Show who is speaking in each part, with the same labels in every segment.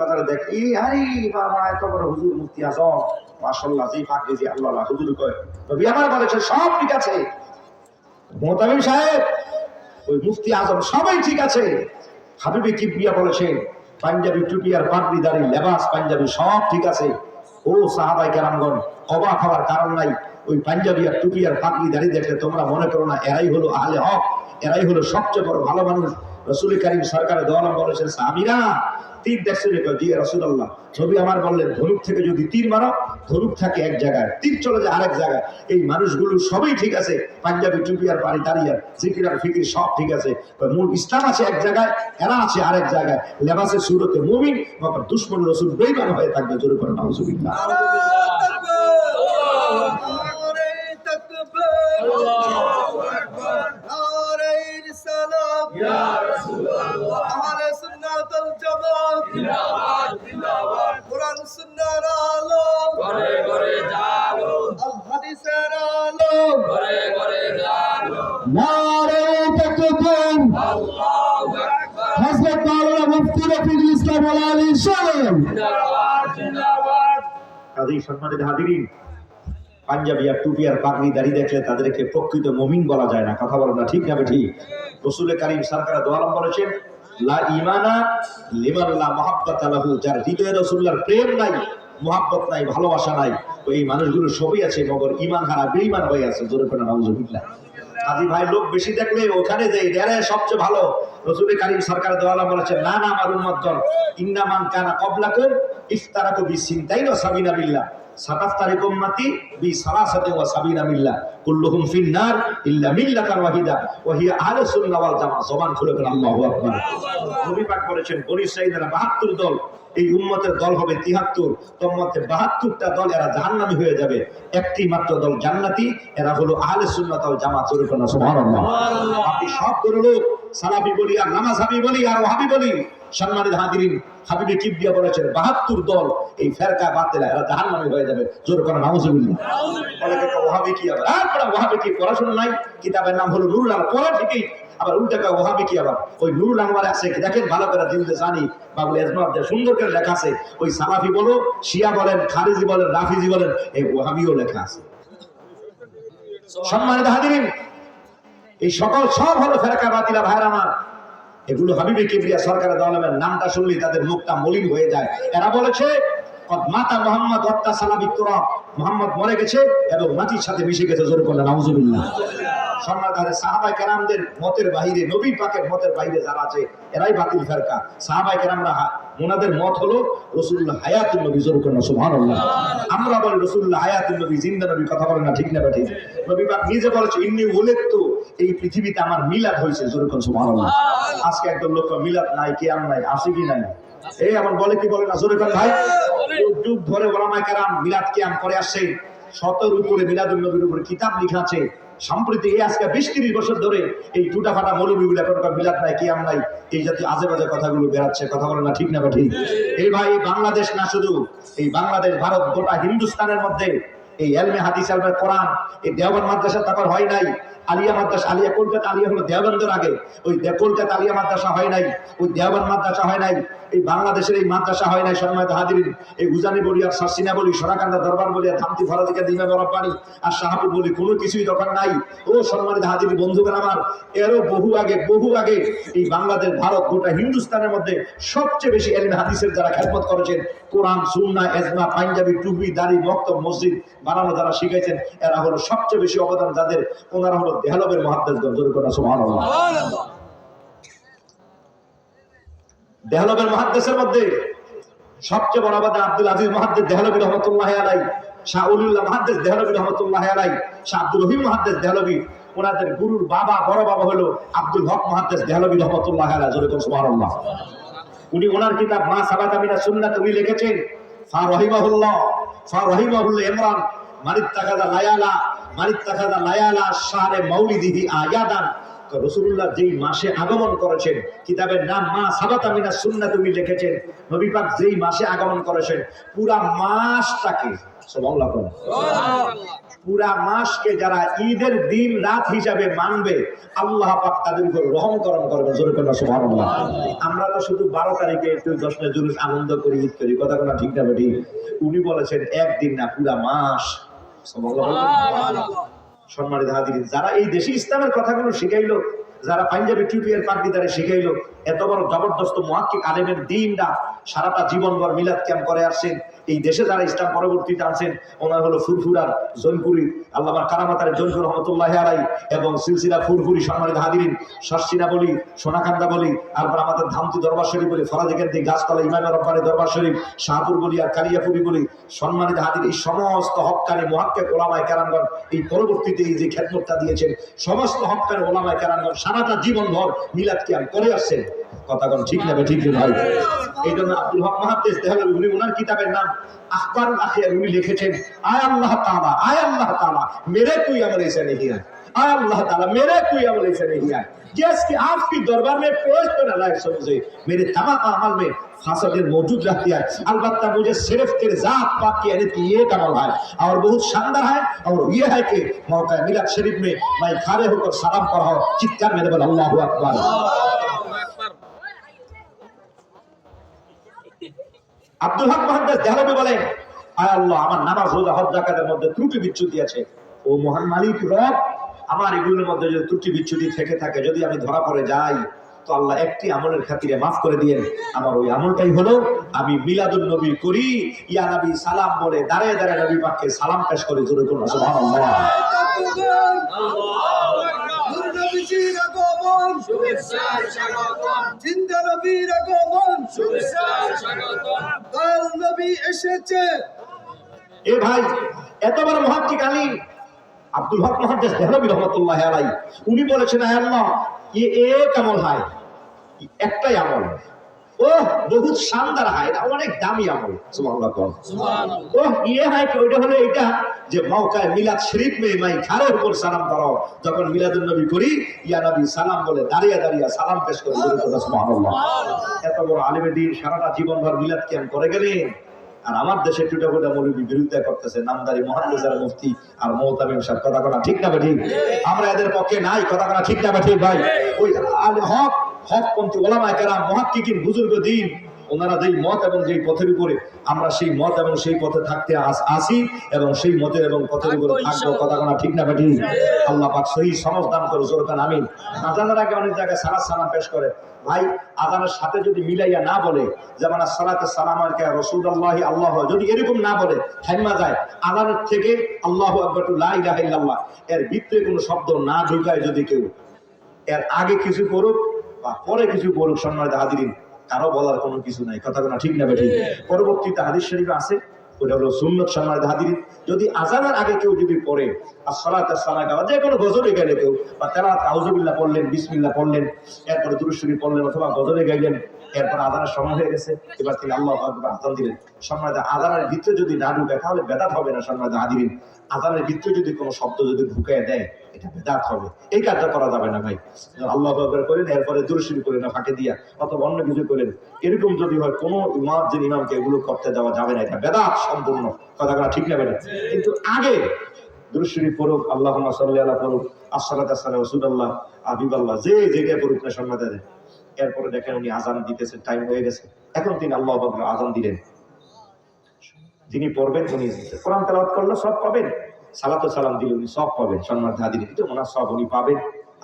Speaker 1: বাজারে দেখ আরে বাবা, এত বড় হুজুর মুফতি আজম জি জি আল্লাহ হুজুর কয় নবী আমার বলেছে সব ঠিক আছে। সাহেব, ওই মুফতি আজম সবাই ঠিক আছে। হাবিবে বলেছেন পাঞ্জাবি টুপি আর পাগড়ি, দাড়ি, লেবাস, পাঞ্জাবি সব ঠিক আছে। ও সাহাবাই কেরামগণ, অবাক হওয়ার কারণ নাই, ওই পাঞ্জাবি আর টুপি আর পাগড়ি, দাড়ি দেখলে তোমরা মনে করো না, এরাই হলো আহলে হক, এরাই হলো সবচেয়ে বড় ভালো মানুষ। রসুল করিম সরকারের দোয়ালাম বলেছেন সাহাবিরা তীর দেখছে রেখো জি রসুল্লাহ ছবি আমার বললেন, ধনুক থেকে যদি তীর মারো, ধনুক থাকে এক জায়গায়, তীর চলে যায় আরেক জায়গায়। এই মানুষগুলো সবই ঠিক আছে, পাঞ্জাবি টুপি আর পানি দাঁড়িয়ে জিকির আর ফিকির সব ঠিক আছে। মূল ইসলাম আছে এক জায়গায়, এরা আছে আরেক জায়গায়। লেবাসের সুরতে মুমিন দুশ্মন রসুল বেইমান হয়ে থাকবে, জোরে করে নাউজুবিল্লাহ।
Speaker 2: নারে তাকবীর হযরত মাওলানা মুফতি রফিকুল ইসলাম ওয়া আলী সাহেব।
Speaker 1: কাজেই সম্মানিত হাজিরিন পাঞ্জাবি আর টুপি আর পাগড়ি দাড়ি দেখলে তাদেরকে প্রকৃত মমিন বলা যায় না। কথা বলো না ঠিক না ঠিক রসুল করিম সরকার দোয়ালাম বলেছেন, লা হৃদয়ে রসুল্লাহর প্রেম নাই ভালোবাসা নাই মানুষগুলো আছে, মগর ইমান ভাই, লোক বেশি ওখানে যে সবচেয়ে ভালো। না না কানা বিসিনতাইন ওয়া সাবিনা বিল্লাহ সাতাশ তারিখ উম্মতি বি সালাসাতে ওয়া সাবিনা মিল্লাহ কুল্লুহুম ফিন্নার ইল্লা মিল্লাতান ওয়াহিদা। ওয়া হিয়া আহলুস সুন্নাহ ওয়াল জামাআহ জবান খুলে করে আল্লাহু আকবার। নবী পাক বলেছেন বনি ইসরাঈলের 72 দল এই উম্মতের দল হবে 73 তোর মধ্যে 72টা দল এরা জাহান্নামী হয়ে যাবে। একটি মাত্র দল জান্নাতি এরা হলো আহলে সুন্নাত ওয়াল সুবহানাল্লাহ। আপনি সব করে লোক সালাফি বলি আর নামাজ হাবি বলি আর ওয়াহাবি বলি, সম্মানিত হাজিরিন, হাবিবে কিবরিয়া বলেছেন 72 দল এই ফেরকা বাতিলা এরা জাহান্নামী হয়ে যাবে। জোরে করে নাউজুবিল্লাহ। অনেকে কয়, ওয়াহাবি কি আবার? আর পড়া ওয়াহাবি কি? পড়াশোনা নাই, কিতাবের নাম হলো নুরুল পড়া ঠিকই, আবার ওয়াহাবি কি আবার? ওই নুরুল আনোয়ার আছে দেখেন, ভালো করে জানি, বাবুল সুন্দর করে লেখা আছে, ওই সালাফি বলো, শিয়া বলেন, খারিজি বলেন, রাফিজি বলেন, এই ওয়াহাবিও লেখা আছে। সম্মানিত হাজিরিন এই সকল সব হলো ফেরকা বাতিলা ভাইয়ের আমার। এগুলো হাবিবে কিবরিয়া সরকারের দলের নামটা শুনলেই তাদের মুখটা মলিন হয়ে যায়। এরা বলেছে মাতা মোহাম্মদ হত্যা তোরা মোহাম্মদ মরে গেছে এবং মাটির সাথে মিশে গেছে, জোরে করলেন নাউজুবিল্লাহ। সম্মান তাদের সাহাবাই কেরামদের মতের বাইরে নবী পাকের মতের বাইরে যারা আছে, এরাই বাতিল ফেরকা। সাহাবাই কেরামরা ওনাদের মত হলো রসুল্লাহ হায়াতুল নবী, জোর করেন সুবহানাল্লাহ। আমরা বলি, রসুল্লাহ হায়াতুল নবী, জিন্দা নবী। কথা বলেন না, ঠিক না ঠিক নবী পাক নিজে বলেছে, ইন্নি উলেত্তু এই পৃথিবীতে আমার মিলাদ হয়েছে জোর করেন আজকে একদম লোক মিলাদ নাই কিয়াম নাই আসে কি নাই? এই আমার বলে কি বলে না জোরে ভাই? যুগ ধরে ওলামায়ে কেরাম মিলাদ কিয়াম করে আসছে। শতর উপরে মিলাদুল নবীর উপরে কিতাব লেখা আছে। সম্প্রতি এই আজকে বিশ তিরিশ বছর ধরে এই টুটা ফাটা মৌলবীগুলো এখন মিলাদ নাই কিয়াম নাই এই জাতীয় আজে বাজে কথাগুলো বেড়াচ্ছে কথা বলে না ঠিক না বা ঠিক? এই ভাই বাংলাদেশ না শুধু এই বাংলাদেশ ভারত গোটা হিন্দুস্তানের মধ্যে এই এলমে হাদিস এলমে কোরআন এই দেওয়ান মাদ্রাসা তারপর হয় নাই আলিয়া মাদ্রাসা, আলিয়া কলকাতা, আলিয়া হলো দেওবন্দের আগে। ওই কলকাতা আলিয়া মাদ্রাসা হয় নাই, ওই দেওয়ান মাদ্রাসা হয় নাই, এই বাংলাদেশের এই মাদ্রাসা হয় নাই সম্মানিত হাজিরিন। এই উজানি বলি আর সাসিনা বলি, সোনাকান্দা দরবার বলি আর থামতি ফরাদিকা দিমা বরফানি আর শাহাবুর বলি, কোনো কিছুই দরকার নাই। ও সম্মানিত হাজিরি বন্ধুগণ আমার, এরও বহু আগে বহু আগে এই বাংলাদেশ, ভারত গোটা হিন্দুস্তানের মধ্যে সবচেয়ে বেশি এলিম হাদিসের যারা খেদমত করেছেন, কোরআন সুন্না এজমা, পাঞ্জাবি, টুপি, দাড়ি, মক্তব, মসজিদ বানানো যারা শিখেছেন এরা হলো সবচেয়ে বেশি অবদান যাদের, ওনারা হলো দেহালবের মহাদ্দেশ জোরে কথা সুবহানাল্লাহ। দেহলবের মহাদ্দেশের মধ্যে সবচেয়ে বড় আবাদ আব্দুল আজিজ মহাদ্দেশ দেহলবী রহমতুল্লাহ আলাই শাহ উলিউল্লাহ মহাদ্দেশ দেহলবী রহমতুল্লাহ আলাই শাহ আব্দুল রহিম মহাদ্দেশ দেহলবী ওনাদের গুরুর বাবা বড় বাবা হলো আব্দুল হক মহাদ্দেশ দেহলবী রহমতুল্লাহ আলাই জোরে কোন সুবহানাল্লাহ। উনি ওনার কিতাব মা সাবাত আমিনা সুন্নাত উনি লিখেছেন ফা রহিমাহুল্লাহ ফা রহিমাহুল্লাহ ইমরান মানিত্তাকাদা লায়ালা যারা ঈদের দিন রাত হিসাবে মানবে, আল্লাহ পাক তাদের উপর রহম করবে আমরা তো শুধু বারো তারিখে একটু জশ্নে জুলুস আনন্দ করি, ঈদ করি, কথা কথা ঠিক না উনি বলেছেন, একদিন না, পুরা মাস। সম্মানিত হাজির যারা এই দেশে ইসলামের কথাগুলো শিখাইলো যারা পাঞ্জাবি টিউপিয়ার পার্টি দ্বারা শিখাইলো এত বড় জবরদস্ত মহাক্কিক আলেমের দিনটা সারাটা জীবনভর মিলাদ ক্যাম্প করে আসছেন। এই দেশে যারা ইসলাম পরবর্তীতে আনছেন, ওনার হলো ফুরফুরার জৈনপুরি আল্লাহ কারামাতার জৈনপুর রহমতুল্লাহ আলাই এবং সিলসিলা ফুরফুরি সম্মানিত হাদিরিন শাসিনা বলি, সোনাকান্দা বলি, তারপর আমাদের ধামতি দরবার শরীফ বলি ফরাজিকেন্দি গাছতলা ইমাম রব্বানি দরবার শরীফ, শাহপুর বলি আর কালিয়াপুরি বলি, সম্মানিত হাদির এই সমস্ত হকানি মহাক্কে ওলামায় কেরানগণ এই পরবর্তীতে এই যে খেদমতটা দিয়েছেন, সমস্ত হকানি ওলামায় কেরানগণ সারাটা জীবন ভর মিলাদ কিয়াম করে আসছেন। কথাগণ ঠিক না ঠিক না ভাই এই জন্য আব্দুল হক মাহাদ্দেশ দেখালেন উনি ওনার কিতাবের নাম আখবার আখিয়ার উনি লিখেছেন আয় আল্লাহ তাআলা আয় আল্লাহ তাআলা मेरे कोई अमल ऐसा नहीं है आय अल्लाह ताला मेरे कोई अमल ऐसा नहीं है जिसके आपके दरबार में पेश तो ना लायक समझे मेरे तमाम अमल में फासद मौजूद रहती है अलबत्ता मुझे सिर्फ तेरे जात पाक की यानी कि ये कमल है और बहुत शानदार है और ये है कि मौका मिलाद शरीफ में मैं खड़े होकर सलाम कर रहा हूँ चित्कार मेरे बोल अल्लाह अकबर আব্দুল হক মহাদ্দাস দেহলবি বলেন, আয় আল্লাহ, আমার নামাজ রোজা, হজ জাকাতের মধ্যে ত্রুটি বিচ্যুতি আছে। ও মহান মালিক, রব, আমার এগুলোর মধ্যে যদি ত্রুটি বিচ্যুতি থেকে থাকে, যদি আমি ধরা পড়ে যাই, তো আল্লাহ একটি আমলের খাতিরে মাফ করে দিয়েন। আমার ওই আমলটাই হলো, আমি মিলাদুল নবী করি, ইয়া নবী সালাম বলে দাঁড়ায় দাঁড়িয়ে নবী পাককে সালাম পেশ করে, জোরে করুন সুবহানাল্লাহ।
Speaker 3: নবীজির জিন্দা নবীর কাল নবী এসেছে।
Speaker 1: এ ভাই, এত বড় মহাত্মী কালী? আব্দুল হক মহাদেশ দেহনবী রহমতুল্লাহ উনি বলেছেন আল্লাহ, এ কেমন হয় একটাই আমল। ও বহুত শানদার হয় এটা অনেক দামি আমল সুবহানাল্লাহ কোন ও ইয়ে হয় কি ওইটা হলো এটা যে মিলাদ শরীফ মে মাই উপর সালাম করো যখন মিলাদুন নবী করি ইয়া নবী সালাম বলে দাঁড়িয়ে দাঁড়িয়ে সালাম পেশ করে সুবহানাল্লাহ। এত বড় দিন সারাটা মিলাদ ক্যাম্প করে গেলেন আর আমার দেশে টুটা ফুটা মৌলবী বিরোধিতা করতেছে নামদারি মহানজার মুফতি আর মহতামিম সাহেব কথা কথা ঠিক না ঠিক? আমরা এদের পক্ষে নাই কথা কথা ঠিক না ঠিক ভাই? ওই হক হক পন্থী ওলামায় কেরাম মহাক্কিকিন বুজুর্গ দিন ওনারা যেই মত এবং যেই পথের উপরে আমরা সেই মত এবং সেই পথে থাকতে আসি এবং সেই মতের এবং পথের উপরে থাকব কথা কথা ঠিক না বা ঠিক আল্লাহ পাক সহি সমজ দান করে জোরকান আমিন। আজানের আগে অনেক জায়গায় সারা সালাম পেশ করে। ভাই আজানের সাথে যদি মিলাইয়া না বলে যেমন সালাতে সালাম আলকে রসুল আল্লাহ আল্লাহ যদি এরকম না বলে থাইমা যায় আজানের থেকে আল্লাহ আকবর লা ইলাহা ইল্লাল্লাহ এর ভিতরে কোনো শব্দ না ঢুকায় যদি কেউ এর আগে কিছু করুক বা পরে কিছু করুক সম্মানিত হাজিরিন কারও বলার কোনো কিছু নাই কথা কোনো ঠিক না বেঠিক পরবর্তীতে হাদিস শরীফ আছে ওটা হলো সুন্নত সম্মানিত হাজিরিন। যদি আজানের আগে কেউ যদি পড়ে আর সলাতে সালা গাওয়া যে কোনো গজরে গেলে কেউ বা তারা আউজুবিল্লাহ পড়লেন বিসমিল্লাহ পড়লেন এরপরে দুরুশ্বরী পড়লেন অথবা গজরে গাইলেন এরপর আজানের সময় হয়ে গেছে এবার তিনি আল্লাহ আজান দিলেন। সম্মানিত আজানের ভিতরে যদি না ঢুকে তাহলে বেদাত হবে না সম্মানিত হাজিরিন। আজানের ভিতরে যদি কোনো শব্দ যদি ঢুকায় দেয় এটা বেদাত হবে। এই কাজটা করা যাবে না ভাই। আল্লাহ করেন, এরপরে দুরুশ্বরী করে না ফাঁকে দিয়া, অথবা অন্য কিছু করেন। এরকম যদি হয় ইমাম যে ইমামকে এগুলো করতে দেওয়া যাবে না। এটা বেদাত সম্পূর্ণ। কথা কথা ঠিক না কিন্তু আগে পড়ুক আল্লাহ সাল্লাহ পড়ুক, আসসালাত আসসালাম আবিব আল্লাহ যে পড়ুক না দেয় এরপরে দেখেন উনি আজান দিতেছে টাইম হয়ে গেছে। এখন তিনি আল্লাহ আজান দিলেন। যিনি পড়বেন, উনি কোরআন তেলাওয়াত করলে সব পাবেন। সালাত সালাম দিলে উনি সব পাবেন সম্মানিত হাজির কিন্তু ওনার সব উনি পাবেন।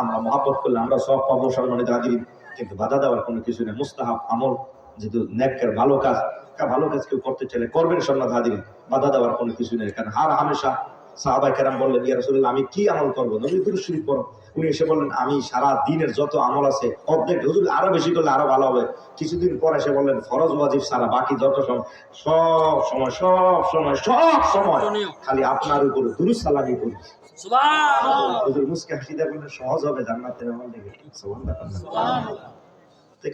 Speaker 1: আমরা মহাব্বত করলে আমরা সব পাবো সম্মানিত হাজির কিন্তু বাধা দেওয়ার কোনো কিছু নেই। মুস্তাহাব আমল যেহেতু নেকের ভালো কাজ ভালো কাজ কেউ করতে চাইলে করবেন সম্মানিত হাজির বাধা দেওয়ার কোনো কিছু নেই। কারণ হার হামেশা সাহাবাই কেরাম বললেন ইয়া রাসূলুল্লাহ আমি কি আমল করব? নবী শরীফ পড়ো উনি এসে বললেন আমি সারা দিনের যত আমল আছে অর্ধেক হুজুর আরও বেশি করলে আরও ভালো হবে। কিছুদিন পর এসে বললেন ফরজ ওয়াজিব সারা বাকি যত সময় সব সময় সব সময় সব সময় খালি আপনার উপরে দুরুদ সালামি করি। হুজুর মুসকে হাসি দেবেন সহজ হবে জান্নাতের আমল দেখে।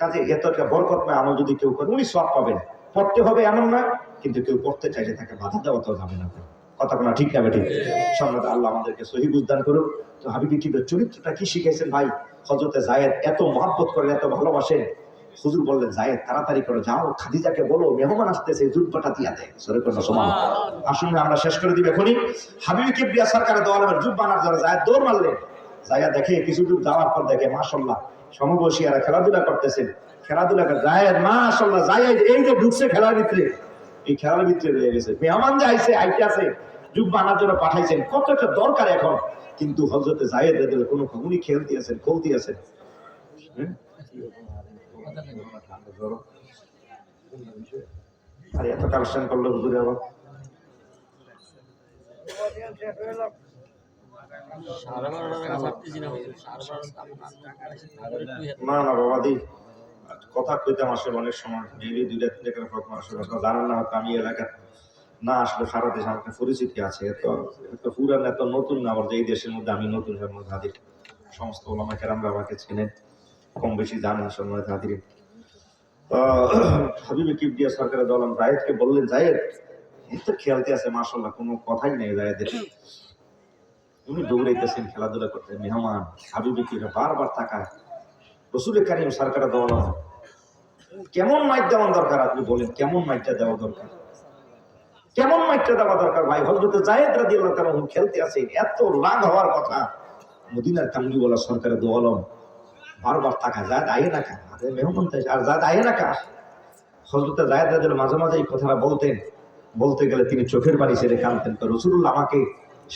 Speaker 1: কাজে এত একটা বরকতময় আমল যদি কেউ করে উনি সব পাবেন। পড়তে হবে এমন না কিন্তু কেউ পড়তে চাইলে তাকে বাধা দেওয়া তো যাবে না। কথা কোনো ঠিক না ঠিক সম্রাট আল্লাহ আমাদেরকে সহি বুঝদান করুক। তো হাবিবি কি চরিত্রটা কি শিখেছেন ভাই? হজরতে জায়েদ এত মহাব্বত করেন এত ভালোবাসেন। হুজুর বললেন জায়েদ তাড়াতাড়ি করে যাও খাদিজাকে বলো মেহমান আসতেছে জুব্বাটা দিয়া দেয়। সরে সমান আসুন আমরা শেষ করে দিবে এখনই। হাবিবি কিবরিয়া সরকারের দোয়ালের জুব্বা জায়েদ দৌড় মারলেন। জায়গা দেখে কিছু দূর যাওয়ার পর দেখে মাশাল্লাহ সমবসিয়ারা খেলাধুলা করতেছেন। খেলাধুলা করে জায়েদ মাশাল্লাহ জায়েদ এই যে ঢুকছে খেলার ভিতরে। এই খেলার ভিতরে রয়ে গেছে। মেহমান যে আইছে আইতে আছে জুব্বা আনার জন্য পাঠাইছেন কত একটা দরকার এখন। কিন্তু হজরতে জায়েদ রেদের কোনো কখনই খেলতে আছেন খেলতে আছেন। হুম? এত কালেকশন করল হুজুরে আবার
Speaker 4: সাড়ে বারোটা টাকা ছাড়তেছি না
Speaker 1: না বাবা বাবাদি কথা কইতাম আসলে অনেক সময় ডেইলি দুইটা তিনটা করে আসলে আপনারা জানেন না, হয়তো আমি এলাকার না, আসলে সারা দেশে আমাকে পরিচিতি আছে। এত এত পুরান, এত নতুন না, আবার যে এই দেশের মধ্যে আমি নতুন মধ্যে সমস্ত ওলামা কেরামরা আমাকে চেনেন কম বেশি জানেন সময় হাজির হাবিবে সরকারের দলাম জায়েদকে বললেন, জায়েদ, এই তো আছে কোনো কথাই নেই জায়েদের। উনি দৌড়াইতেছেন, খেলাধুলা করতে মেহমান, হাবিবে বারবার তাকায়। রসুল কারিম সরকারের দেওয়া না কেমন মাইক দেওয়া দরকার আপনি বলেন, কেমন মাইকটা দেওয়া দরকার? কেমন মাইকটা দেওয়া দরকার ভাই? হজরতে জায়েদ রাজি আল্লাহ তাআলা খেলতে আসেন, এত রাগ হওয়ার কথা। মদিনার কামলিওয়ালা সরকারের দোয়ালম বারবার টাকা জায়দ আয়ে না কা আরে মেহমান আর জায়দ আয়ে না কা হজরতে জায়েদ মাঝে মাঝে এই কথাটা বলতেন। বলতে গেলে তিনি চোখের বাড়ি ছেড়ে কাঁদতেন। তো রসুল্লাহ আমাকে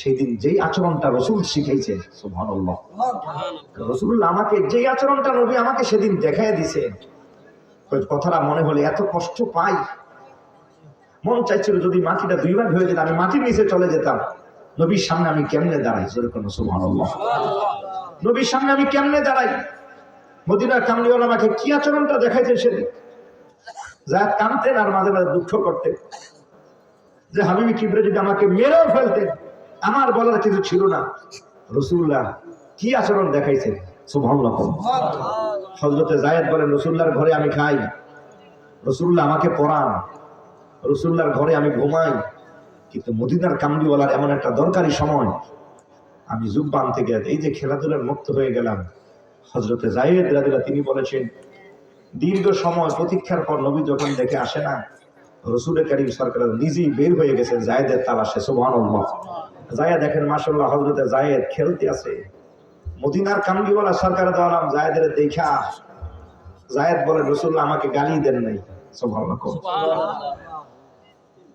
Speaker 1: সেই দিন যেই আচরণটা রসুল শিখাইছেন সুবহানাল্লাহ। রসুল্লাহ আমাকে যে আচরণটা নবী আমাকে সেদিন দেখাই দিছে কথাটা মনে হলে এত কষ্ট পাই। মন চাইছিল যদি মাটিটা দুই ভাগ হয়ে যেত, আমি মাটির নিচে চলে যেতাম। নবীর সামনে আমি কেমনে দাঁড়াই? সুবহানাল্লাহ। নবীর সামনে আমি কেমনে দাঁড়াই? মদিনার কামলিওয়ালা আমাকে কি আচরণটা দেখাইছে সেদিন? যা কানতেন আর মাঝে মাঝে দুঃখ করতেন। যে হাবিবি কিবরে যদি আমাকে মেরেও ফেলতেন আমার বলার কিছু ছিল না। রসুল্লাহ, কি আচরণ দেখাইছে সুবহানাল্লাহ। হজরতে জায়েদ বলেন, রসুল্লাহর ঘরে আমি খাই। রসুল্লাহ আমাকে পড়ান। রসুল্লাহর ঘরে আমি ঘুমাই। কিন্তু মদিনার কামড়িওয়ালার এমন একটা দরকারি সময়। আমি জুব্বা আনতে গেলে এই যে খেলাধুলার মুক্ত হয়ে গেলাম। হজরতে জায়েদ রাদিলা তিনি বলেছেন, দীর্ঘ সময় প্রতীক্ষার পর নবী যখন দেখে আসে না, রসুলের কারিম সরকার নিজেই বের হয়ে গেছেন জায়েদের তালাশে। সুবহানাল্লাহ। জায়েদ দেখেন মাসাল্লাহ হজরতে জায়েদ খেলতে আছে। মদিনার কামড়িওয়ালা সরকার দেওয়ালাম জায়েদের দেখা। জায়েদ বলে রসুল্লাহ আমাকে গালি দেন নাই।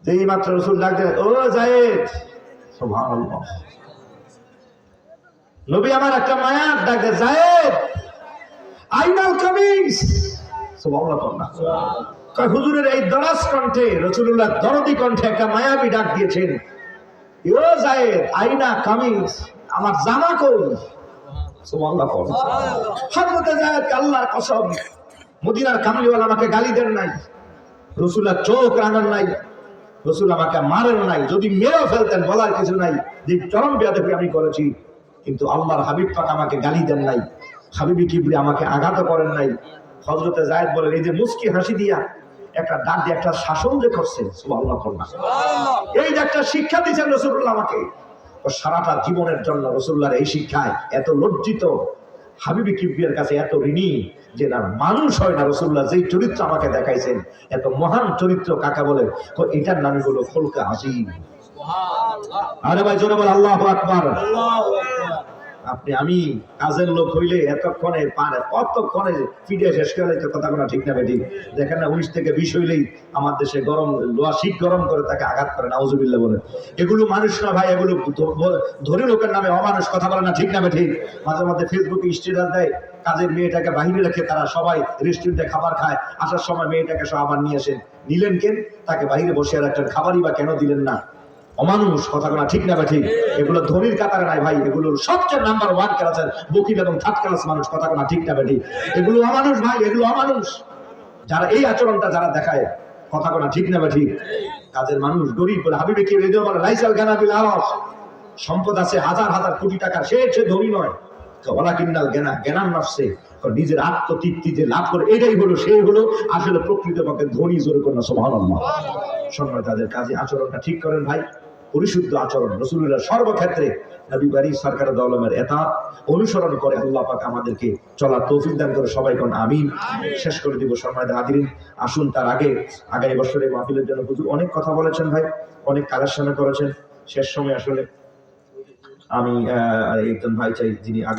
Speaker 1: যেই মাত্র রসুল ডাক দেন ও জায়েদ! নবী আমার একটা মায়ার ডাক জায়েদ আইনাল কামিজ! সুবহানাল্লাহ কর না। কয় হুজুরের এই দরাজ কণ্ঠে রসুল্লাহ দরদি কণ্ঠে একটা মায়াবী ডাক দিয়েছেন। জায়েদ আইনা কামিজ আমার জামা কই? সুবহানাল্লাহ জায়েদ আল্লাহর কসম মদিনার কামলিওয়ালা আমাকে গালি দেন নাই চোখ রাঙান নাই রসুল আমাকে মারেন নাই যদি মেরেও ফেলতেন বলার কিছু নাই যে চরম বেয়াদবি আমি করেছি কিন্তু আল্লাহর হাবিব পাক আমাকে গালি দেন নাই হাবিবি কিবরি আমাকে আঘাত করেন নাই। হজরতে জায়েদ বলেন এই যে মুস্কি হাসি দিয়া একটা ডাক দিয়ে একটা শাসন যে করছে এই যে একটা শিক্ষা দিয়েছেন রসুল্লাহ আমাকে ও সারাটা জীবনের জন্য রসুল্লাহর এই শিক্ষায় এত লজ্জিত হাবিবি কিবরিয়ার কাছে এত ঋণী যে না মানুষ হয় না রসুল্লাহ যেই চরিত্র আমাকে দেখাইছেন এত মহান চরিত্র কাকা বলে? তো এটার নামই হলো খোলকা হাসিম আরে ভাই জোরে বল আল্লাহ আকবার। আপনি, আমি কাজের লোক হইলে এতক্ষণে পারে, কতক্ষণে ফিরে শেষ করে তো কথা কোনো ঠিক না বেটি। দেখেন না, উনিশ থেকে বিশ হইলেই আমার দেশে গরম, লোহা শীত গরম করে তাকে আঘাত করে, নাউজুবিল্লাহ বলে। এগুলো মানুষ না ভাই, এগুলো ধরে লোকের নামে অমানুষ কথা বলে না ঠিক না বেটি। মাঝে মাঝে ফেসবুকে স্টেটাস দেয়, কাজের মেয়েটাকে বাহিরে রেখে তারা সবাই রেস্টুরেন্টে খাবার খায়, আসার সময় মেয়েটাকে সব আবার নিয়ে আসেন। নিলেন কেন? তাকে বাইরে বসে রাখলেন। খাবারই বা কেন দিলেন না? অমানুষ কথা বলা ঠিক না ঠিক? এগুলো ধনির কাতারে নাই ভাই এগুলোর সবচেয়ে নাম্বার ওয়ান ক্লাস বকিল এবং থার্ড ক্লাস মানুষ কথা বলা ঠিক না ঠিক? এগুলো অমানুষ ভাই এগুলো অমানুষ। যারা এই আচরণটা যারা দেখায় কথা বলা ঠিক না ঠিক? কাজের মানুষ গরিব বলে হাবিবে কি রেডিও বলে লাইসাল গানা বিল আওয়াজ সম্পদ আছে হাজার হাজার কোটি টাকা সে সে ধনী নয়। ওলা কিন্নাল জ্ঞানা জ্ঞানার নফসে নিজের আত্মতৃপ্তি যে লাভ করে এটাই হলো সেই হলো আসলে প্রকৃতপক্ষে ধনী জোরে করে না সোভান সম্মান তাদের কাজে আচরণটা ঠিক করেন ভাই। পরিশুদ্ধ আচরণ রসুল্লাহ সর্বক্ষেত্রে নবী বাড়ি সরকার দলমের এটা অনুসরণ করে আল্লাহ পাক আমাদেরকে চলার তৌফিক দান করে সবাই কোন আমিন। শেষ করে দিব সম্মানিত হাজিরিন আসুন তার আগে আগামী বছরে মাহফিলের জন্য হুজুর অনেক কথা বলেছেন ভাই অনেক কালেকশন করেছেন। শেষ সময় আসলে আমি আহ, একজন ভাই চাই যিনি আগে